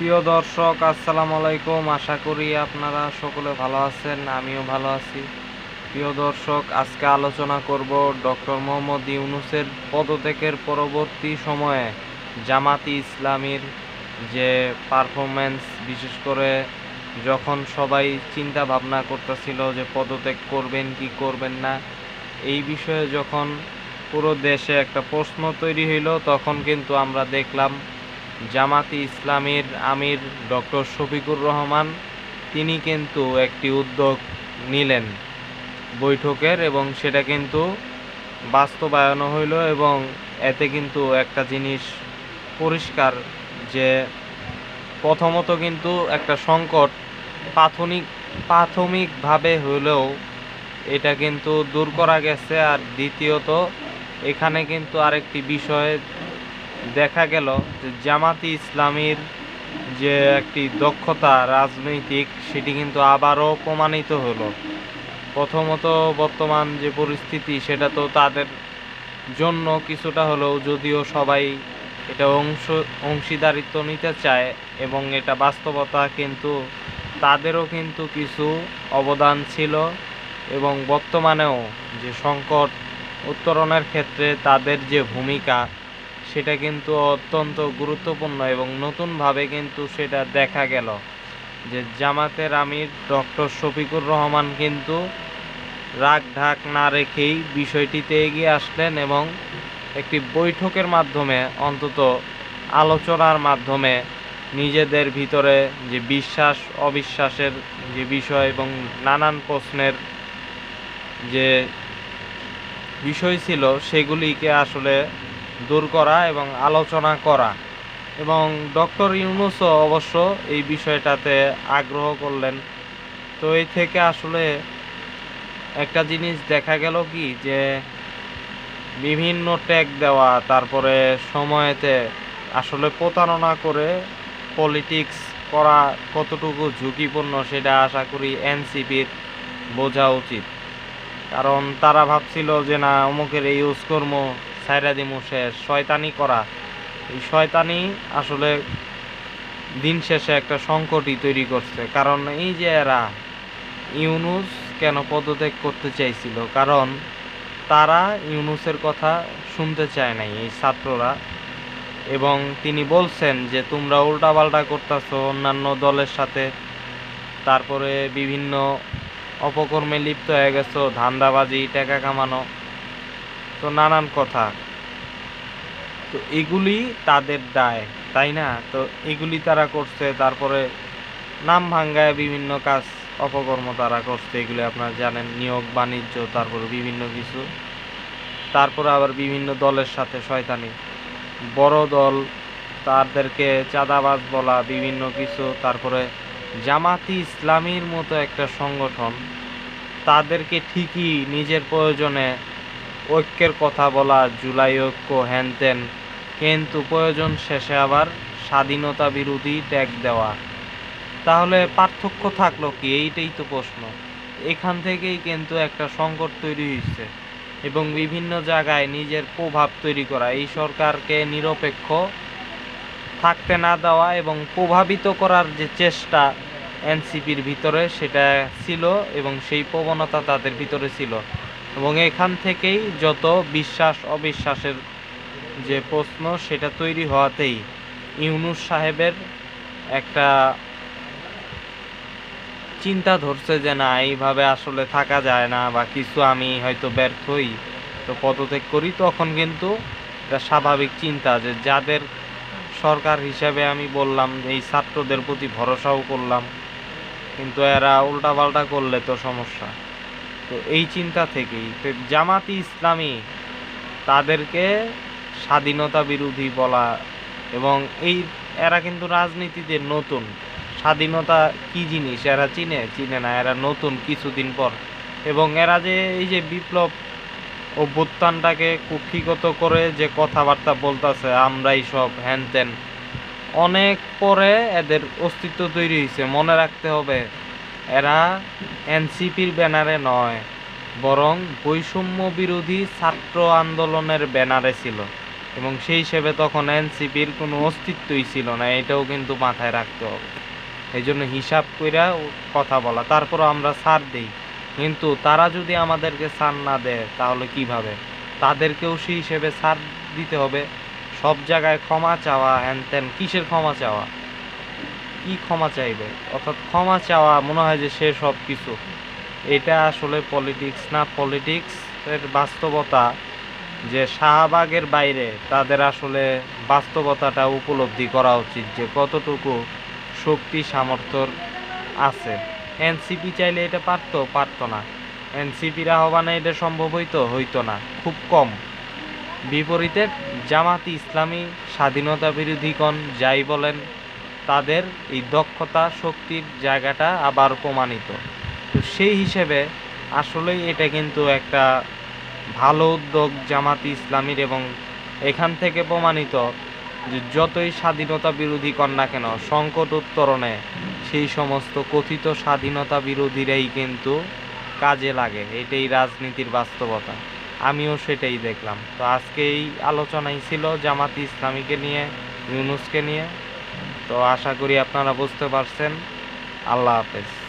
প্রিয় দর্শক, আসসালামু আলাইকুম। আশা করি আপনারা সকলে ভালো আছেন, আমিও ভালো আছি। প্রিয় দর্শক, আজকে আলোচনা করব ডক্টর মোহাম্মদ ইউনুসের পদত্যাগের পরবর্তী সময়ে জামাতি ইসলামীর যে পারফরমেন্স বিশেষ করে যখন সবাই চিন্তা ভাবনা করতেছিল যে পদত্যাগ করবেন কি করবেন না, এই বিষয়ে যখন পুরো দেশে একটা প্রশ্ন তৈরি হইল, তখন কিন্তু আমরা দেখলাম জামাতি ইসলামীর আমির ডক্টর শফিকুর রহমান, তিনি কিন্তু একটি উদ্যোগ নিলেন বৈঠকের এবং সেটা কিন্তু বাস্তবায়ন হইল এবং এতে কিন্তু একটা জিনিস পরিষ্কার যে প্রথমত কিন্তু একটা সংকট প্রাথমিক, প্রাথমিকভাবে হলেও এটা কিন্তু দূর করা গেছে। আর দ্বিতীয়ত, এখানে কিন্তু আরেকটি বিষয় দেখা গেল যে জামাতি ইসলামীর যে একটি দক্ষতা রাজনৈতিক, সেটি কিন্তু আবারও প্রমাণিত হলো। প্রথমত বর্তমান যে পরিস্থিতি, সেটা তো তাদের জন্য কিছুটা হলেও যদিও সবাই এটা অংশ, অংশীদারিত্ব নিতে চায় এবং এটা বাস্তবতা, কিন্তু তাদেরও কিন্তু কিছু অবদান ছিল এবং বর্তমানেও যে সংকট উত্তরণের ক্ষেত্রে তাদের যে ভূমিকা সেটা কিন্তু অত্যন্ত গুরুত্বপূর্ণ এবং নতুনভাবে কিন্তু সেটা দেখা গেল যে জামাতের আমির ডক্টর শফিকুর রহমান কিন্তু রাগ ঢাক না রেখেই বিষয়টিতে এগিয়ে আসলেন এবং একটি বৈঠকের মাধ্যমে, অন্তত আলোচনার মাধ্যমে নিজেদের ভিতরে যে বিশ্বাস, অবিশ্বাসের যে বিষয় এবং নানান প্রশ্নের যে বিষয় ছিল, সেগুলিকে আসলে দূর করা এবং আলোচনা করা। এবং ডক্টর ইউনুসও অবশ্য এই বিষয়টাতে আগ্রহ করলেন। তো এই থেকে আসলে একটা জিনিস দেখা গেল কি যে, বিভিন্ন ট্যাগ দেওয়া, তারপরে সময়েতে আসলে প্রতারণা করে পলিটিক্স করা কতটুকু ঝুঁকিপূর্ণ সেটা আশা করি এনসিপির বোঝা উচিত। কারণ তারা ভাবছিল যে না, অমুকের এই ইউজ কর্ম সাইরা দিমু শেষ শয়তানি করা। এই শয়তানি আসলে দিন শেষে একটা সংকটই তৈরি করছে। কারণ এই যে এরা ইউনুস কেন পদত্যাগ করতে চাইছিল? কারণ তারা ইউনুসের কথা শুনতে চায় নাই এই ছাত্ররা। এবং তিনি বলছেন যে, তোমরা উল্টাপাল্টা করতেছো অন্যান্য দলের সাথে। তারপরে বিভিন্ন অপকর্মে লিপ্ত হয়ে গেছো, ধান্দাবাজি, টাকা কামানো। তো নানান কথা। তো এগুলি তাদের দায়, তাই না? তো এগুলি তারা করছে, তারপরে নাম ভাঙ্গায় বিভিন্ন কাজ, অপকর্ম তারা করছে, এগুলি আপনারা জানেন, নিয়োগ, বাণিজ্য, তারপরে বিভিন্ন কিছু। তারপরে আবার বিভিন্ন দলের সাথে শয়তানি। বড় দল, তাদেরকে চাঁদাবাজ বলা, বিভিন্ন কিছু। তারপরে জামাতি ইসলামীর মতো একটা সংগঠন, তাদেরকে ঠিকই নিজের প্রয়োজনে ঐক্যের কথা বলা জুলাই ঐক্য হ্যান ত্যান কিন্তু প্রয়োজন শেষে আবার স্বাধীনতা বিরোধী ট্যাগ দেওয়া। তাহলে পার্থক্য থাকল কি? এইটাই তো প্রশ্ন। এখান থেকেই কিন্তু একটা সংকট তৈরি হয়েছে এবং বিভিন্ন জায়গায় নিজের প্রভাব তৈরি করা। এই সরকারকে নিরপেক্ষ থাকতে না দেওয়া এবং প্রভাবিত করার যে চেষ্টা এনসিপির ভিতরে সেটা ছিল এবং সেই প্রবণতা তাদের ভিতরে ছিল। এবং এখান থেকেই যত বিশ্বাস, অবিশ্বাসের যে প্রশ্ন, সেটা তৈরি হওয়াতেই ইউনুস সাহেবের একটা চিন্তা ধরছে যে, না, এইভাবে আসলে থাকা যায় না বা কিছু আমি হয়তো ব্যর্থই। তো পদত্যাগ করি, তখন কিন্তু এটা স্বাভাবিক চিন্তা যে, যাদের সরকার হিসাবে আমি বললাম এই ছাত্রদের প্রতি ভরসাও করলাম, কিন্তু এরা উল্টাপাল্টা করলে তো সমস্যা। তো এই চিন্তা থেকেই জামাতি ইসলামী তাদেরকে স্বাধীনতা বিরোধী বলা এবং এই এরা কিন্তু রাজনীতিতে নতুন। স্বাধীনতা কি জিনিস? এরা চিনে চিনে না। এরা নতুন কিছুদিন পর। এবং এরা যে এই যে বিপ্লব অভ্যুত্থানটাকে কুক্ষিগত করে যে কথাবার্তা বলতেছে, আমরাই সব হ্যান ত্যান অনেক পরে এদের অস্তিত্ব তৈরি হয়েছে মনে রাখতে হবে এরা এনসিপির ব্যানারে নয়, বরং বৈষম্য বিরোধী ছাত্র আন্দোলনের ব্যানারে ছিল, এবং সেই হিসেবে তখন এনসিপির কোনো অস্তিত্বই ছিল না, এটাও কিন্তু মাথায় রাখতে হবে। এই জন্য হিসাব কইরা কথা বলা। তারপরও আমরা ছাড় দিই, কিন্তু তারা যদি আমাদেরকে ছাড় না দেয়, তাহলে কীভাবে? তাদেরকেও সেই হিসেবে ছাড় দিতে হবে। সব জায়গায় ক্ষমা চাওয়া হ্যান ত্যান কিসের ক্ষমা চাওয়া? কি ক্ষমা চাইবে? অর্থাৎ ক্ষমা চাওয়া মনে হয় যে সে সব কিছু এটা আসলে পলিটিক্স না পলিটিক্স এর বাস্তবতা যে শাহবাগের বাইরে তাদের আসলে বাস্তবতাটা উপলব্ধি করা উচিত যে কতটুকু শক্তি সামর্থ্যর আছে। এনসিপি চাইলে এটা পারতো পারতো না। এনসিপির আহ্বানে এটা সম্ভব হইতো হইতো না। খুব কম। বিপরীতে জামাতি ইসলামী স্বাধীনতা বিরোধীগণ যাই বলেন তাদের এই দক্ষতা, শক্তির জায়গাটা আবার প্রমাণিত। তো সেই হিসেবে আসলেই এটা কিন্তু একটা ভালো উদ্যোগ জামাতি ইসলামীর এবং এখান থেকে প্রমাণিত যে যতই স্বাধীনতা বিরোধী কর না কেন, সংকট উত্তরণে সেই সমস্ত কথিত স্বাধীনতা বিরোধীরাই কিন্তু কাজে লাগে। এটাই রাজনীতির বাস্তবতা। আমিও সেটাই দেখলাম। তো আজকে এই আলোচনাই ছিল জামাতি ইসলামীকে নিয়ে, ইউনুসকে নিয়ে। তো আশা করি আপনারা বুঝতে পারছেন। আল্লাহ হাফেজ।